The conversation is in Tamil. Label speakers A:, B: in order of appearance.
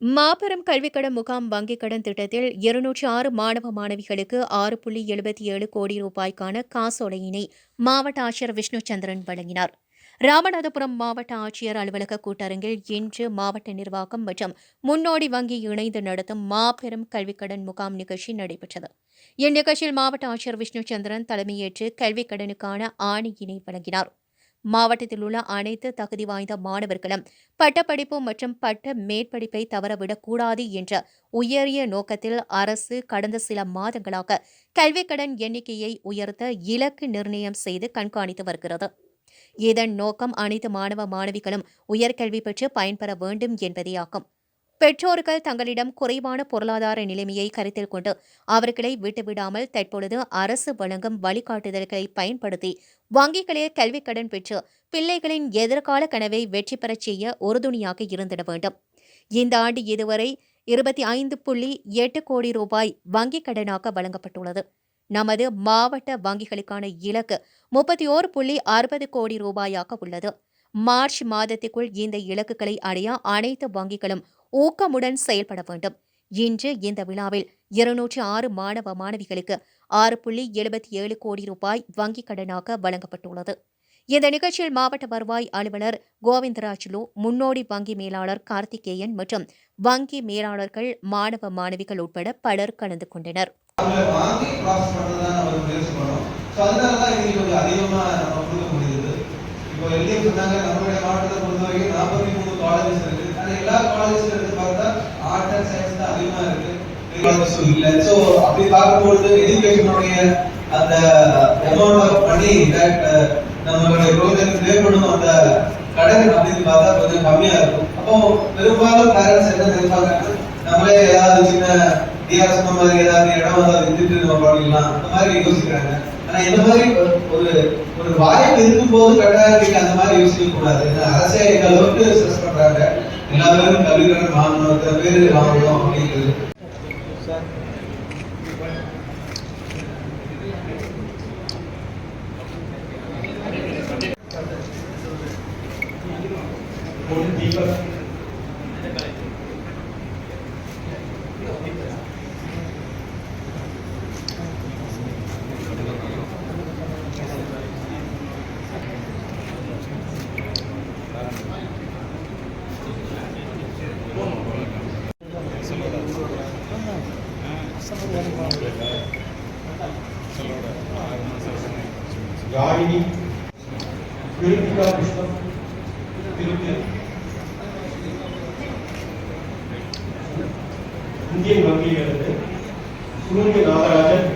A: மாபெரும் கல்விக்கடன் முகாம் வங்கிக் கடன் திட்டத்தில் இருநூற்றி ஆறு மாணவ மாணவிகளுக்கு ஆறு புள்ளி எழுபத்தி ஏழு கோடி ரூபாய்க்கான காசோலையினை மாவட்ட ஆட்சியர் விஷ்ணு சந்திரன் வழங்கினார். ராமநாதபுரம் மாவட்ட ஆட்சியர் அலுவலக கூட்டரங்கில் இன்று மாவட்ட நிர்வாகம் மற்றும் முன்னோடி வங்கி இணைந்து நடத்தும் மாபெரும் கல்விக்கடன் முகாம் நிகழ்ச்சி நடைபெற்றது. இந்நிகழ்ச்சியில் மாவட்ட ஆட்சியர் விஷ்ணு சந்திரன் தலைமையேற்று கல்விக்கடனுக்கான ஆணையினை வழங்கினார். மாவட்டத்தில் உள்ள அனைத்து தகுதி வாய்ந்த மாணவர்களும் பட்டப்படிப்பு மற்றும் பட்ட மேற்படிப்பை தவறவிடக்கூடாது என்ற உயரிய நோக்கத்தில் அரசு கடந்த சில மாதங்களாக கல்விக்கடன் எண்ணிக்கையை உயர்த்த இலக்கு நிர்ணயம் செய்து கண்காணித்து வருகிறது. இதன் நோக்கம் அனைத்து மாணவ மாணவிகளும் உயர்கல்வி பெற்று பயன்பெற வேண்டும் என்பதேயாகும். பெற்றோர்கள் தங்களிடம் குறைவான பொருளாதார நிலைமையை கருத்தில் கொண்டு அவர்களை விட்டுவிடாமல் தற்பொழுது அரசு வழங்கும் வழிகாட்டுதல்களை பயன்படுத்தி வங்கிகளில் கல்விக் கடன் பெற்று பிள்ளைகளின் எதிர்கால கனவை வெற்றி பெறச் செய்ய உறுதுணையாக இருந்திட வேண்டும். இந்த ஆண்டு இதுவரை இருபத்தி ஐந்து புள்ளி எட்டு கோடி ரூபாய் வங்கிக் கடனாக வழங்கப்பட்டுள்ளது. நமது மாவட்ட வங்கிகளுக்கான இலக்கு முப்பத்தி ஓரு புள்ளி அறுபது கோடி ரூபாயாக உள்ளது. மார்ச் மாதத்திற்குள் இந்த இலக்குகளை அடைய அனைத்து வங்கிகளும் ஊக்கமுடன் செயல்பட வேண்டும். இன்று இந்த விழாவில் இருநூற்றி ஆறு மாணவ மாணவிகளுக்கு ஆறு புள்ளி எழுபத்தி ஏழு கோடி ரூபாய் வங்கிக் கடனாக வழங்கப்பட்டுள்ளது. இந்த நிகழ்ச்சியில் மாவட்ட வருவாய் அலுவலர் கோவிந்தராஜுலு முன்னோடி வங்கி மேலாளர் கார்த்திகேயன் மற்றும் வங்கி மேலாளர்கள் மாணவ மாணவிகள் உட்பட பலர் கலந்து கொண்டனர்.
B: இப்போ எல்லையும் சொன்னாங்க நம்மளுடைய மாவட்டத்தை பொறுத்த வரைக்கும் நாற்பத்தி மூணு காலேஜஸ் இருக்கு. ஆனால் எல்லா காலேஜஸ்ல இருந்து பார்த்தா ஆர்ட் அண்ட் சயின்ஸ் தான் அதிகமா இருக்கு. காலேஜஸும் இல்லை. ஸோ அப்படி பார்க்கும்பொழுது எஜுகேஷனுடைய அந்த அமௌண்ட் ஆஃப் மணி தட் நம்மளுடைய குழந்தைகளுக்கு தேவைப்படும் அந்த கடன் அப்படின்னு பார்த்தா கொஞ்சம் கம்மியா இருக்கும். அப்போ பெரும்பாலும் பேரண்ட்ஸ் என்ன நினைப்பாங்கன்னா நம்மளே ஏதாவது சின்ன டிஆர் சொன்ன மாதிரி ஏதாவது இடம் வந்தா வித்துட்டு நம்ம பண்ணிக்கலாம் அந்த மாதிரி யோசிக்கிறாங்க. ஆனா இந்த மாதிரி ஒரு ஒரு வாய்ப்பு இருக்கும்போது கட்டாயம் அந்த மாதிரி யோசிக்க கூடாது ஏன்னா அரசே இந்த அளவுக்கு ஸ்ட்ரெஸ் பண்றாங்க. எல்லா பேரும் கல்விக்கடன் வாங்கணும் இத்தனை பேர் வாங்கணும் அப்படிங்கிறது
C: யாழினி கிருத்திகா கிருஷ்ணன் திருப்தி இந்தியன் வங்கியிலிருந்து சுருங்க நாகராஜன்